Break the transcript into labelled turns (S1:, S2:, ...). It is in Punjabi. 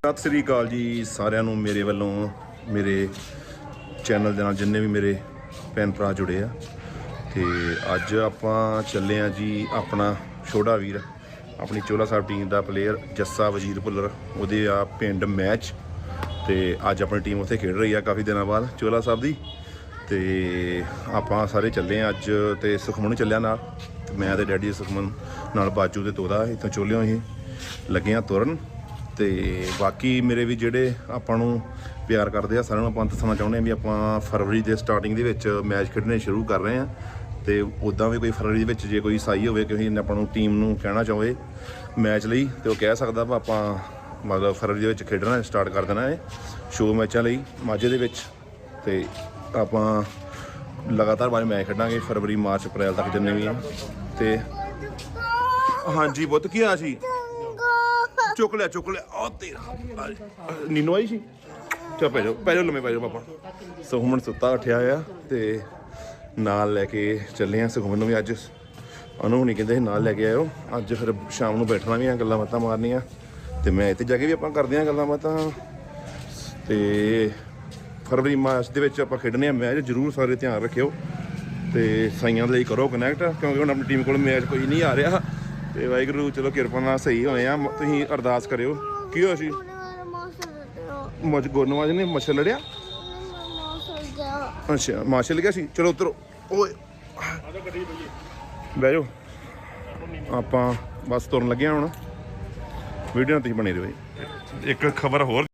S1: ਸਤਿ ਸ੍ਰੀ ਅਕਾਲ ਜੀ ਸਾਰਿਆਂ ਨੂੰ, ਮੇਰੇ ਵੱਲੋਂ, ਮੇਰੇ ਚੈਨਲ ਦੇ ਨਾਲ ਜਿੰਨੇ ਵੀ ਮੇਰੇ ਭੈਣ ਭਰਾ ਜੁੜੇ ਆ। ਤੇ ਅੱਜ ਆਪਾਂ ਚੱਲੇ ਆ ਜੀ ਆਪਣਾ ਛੋਟਾ ਵੀਰ, ਆਪਣੀ ਚੋਲਾ ਸਾਹਿਬ ਟੀਮ ਦਾ ਪਲੇਅਰ ਜੱਸਾ ਵਜੀਰ ਭੁੱਲਰ। ਉਹਦੇ ਆ ਪਿੰਡ ਮੈਚ, ਤੇ ਅੱਜ ਆਪਣੀ ਟੀਮ ਉੱਥੇ ਖੇਡ ਰਹੀ ਆ ਕਾਫੀ ਦਿਨਾਂ ਬਾਅਦ। ਚੋਲਾ ਸਾਹਿਬ ਦੀ ਤੇ ਆਪਾਂ ਸਾਰੇ ਚੱਲੇ ਆ ਅੱਜ ਤੇ ਸੁਖਮਨ ਚੱਲਿਆ ਨਾਲ। ਤੇ ਮੈਂ ਤੇ ਡੈਡੀ ਸੁਖਮਨ ਨਾਲ ਬਾਜੂ ਤੇ ਤੋਦਾ ਇੱਥੋਂ ਚੋਲਿਓ ਅਸੀਂ ਲੱਗੇ ਆ ਤੁਰਨ। ਤੇ ਬਾਕੀ ਮੇਰੇ ਵੀ ਜਿਹੜੇ ਆਪਾਂ ਨੂੰ ਪਿਆਰ ਕਰਦੇ ਆ, ਸਾਰਿਆਂ ਨੂੰ ਆਪਾਂ ਦੱਸਣਾ ਚਾਹੁੰਦੇ ਆ ਵੀ ਆਪਾਂ ਫਰਵਰੀ ਦੇ ਸਟਾਰਟਿੰਗ ਦੇ ਵਿੱਚ ਮੈਚ ਖੇਡਣੇ ਸ਼ੁਰੂ ਕਰ ਰਹੇ ਆ। ਤੇ ਉਦਾਂ ਵੀ ਕੋਈ ਫਰਵਰੀ ਦੇ ਵਿੱਚ ਜੇ ਕੋਈ ਸਾਈ ਹੋਵੇ ਕਿ ਆਪਾਂ ਨੂੰ ਟੀਮ ਨੂੰ ਕਹਿਣਾ ਚਾਹੋਏ ਮੈਚ ਲਈ, ਤੇ ਉਹ ਕਹਿ ਸਕਦਾ ਵਾ ਆਪਾਂ ਮਤਲਬ ਫਰਵਰੀ ਦੇ ਵਿੱਚ ਖੇਡਣਾ ਸਟਾਰਟ ਕਰ ਦੇਣਾ ਹੈ ਸ਼ੋ ਮੈਚਾਂ ਲਈ ਮਾਝੇ ਦੇ ਵਿੱਚ। ਤੇ ਆਪਾਂ ਲਗਾਤਾਰ ਬਾਰੇ ਮੈਚ ਖੇਡਾਂਗੇ, ਫਰਵਰੀ, ਮਾਰਚ, ਅਪ੍ਰੈਲ ਤੱਕ ਜਿੰਨੇ ਵੀ ਆ। ਤੇ ਹਾਂਜੀ ਬੁੱਤ, ਕੀ ਆ ਸੀ? ਚੁੱਕ ਲਿਆ ਚੁੱਕ ਲਿਆ। ਆ ਤੇਰਾ ਨੀਨੋ ਆਈ ਸੀ? ਚਾ ਪੈ ਜਾਓ ਪੈ ਜਾਓ, ਲੰਮੇ ਪੈ ਜਾਓ ਪਾਪਾ। ਸੁਖਮਨ ਸੁੱਤਾ, ਉੱਠਿਆ ਆ ਤੇ ਨਾਲ ਲੈ ਕੇ ਚੱਲੇ ਆ। ਸੁਖਮਨ ਨੂੰ ਵੀ ਅੱਜ ਉਹਨੂੰ ਨਹੀਂ ਕਹਿੰਦੇ ਸੀ ਨਾਲ ਲੈ ਕੇ ਆਇਓ। ਅੱਜ ਫਿਰ ਸ਼ਾਮ ਨੂੰ ਬੈਠਣਾ ਵੀ ਆ, ਗੱਲਾਂ ਬਾਤਾਂ ਮਾਰਨੀਆਂ। ਤੇ ਮੈਂ ਇੱਥੇ ਜਾ ਕੇ ਵੀ ਆਪਾਂ ਕਰਦੇ ਆ ਗੱਲਾਂ ਬਾਤਾਂ। ਤੇ ਫਰਵਰੀ ਮਾਰਚ ਦੇ ਵਿੱਚ ਆਪਾਂ ਖੇਡਣੇ ਆ ਮੈਚ, ਜਰੂਰ ਸਾਰੇ ਧਿਆਨ ਰੱਖਿਓ ਤੇ ਸਾਈਆਂ ਦੇ ਲਈ ਕਰੋ ਕਨੈਕਟ ਕਿਉਂਕਿ ਹੁਣ ਆਪਣੀ ਟੀਮ ਕੋਲ ਮੈਚ ਕੋਈ ਨਹੀਂ ਆ ਰਿਹਾ। ਤੇ ਵਾਹਿਗੁਰੂ, ਚਲੋ ਕਿਰਪਾ ਨਾਲ ਸਹੀ ਹੋਏ ਆ। ਤੁਸੀਂ ਅਰਦਾਸ ਕਰਿਓ। ਕੀ ਹੋਇਆ ਸੀ? ਮਜ ਗੁਰਨਵਾਜ ਨੇ ਮੱਛਰ ਲੜਿਆ? ਅੱਛਾ ਮਾਸ਼ਾ ਲੱਗਿਆ ਸੀ? ਚਲੋ ਉਤਰੋ। ਓਏ। ਬਹਿ ਜਾਓ। ਆਪਾਂ ਬਸ ਤੁਰਨ ਲੱਗੇ ਹਾਂ ਹੁਣ। ਵੀਡੀਓ ਨਾਲ ਤੁਸੀਂ ਬਣੇ ਰਹੋ ਇੱਕ ਖਬਰ ਹੋਰ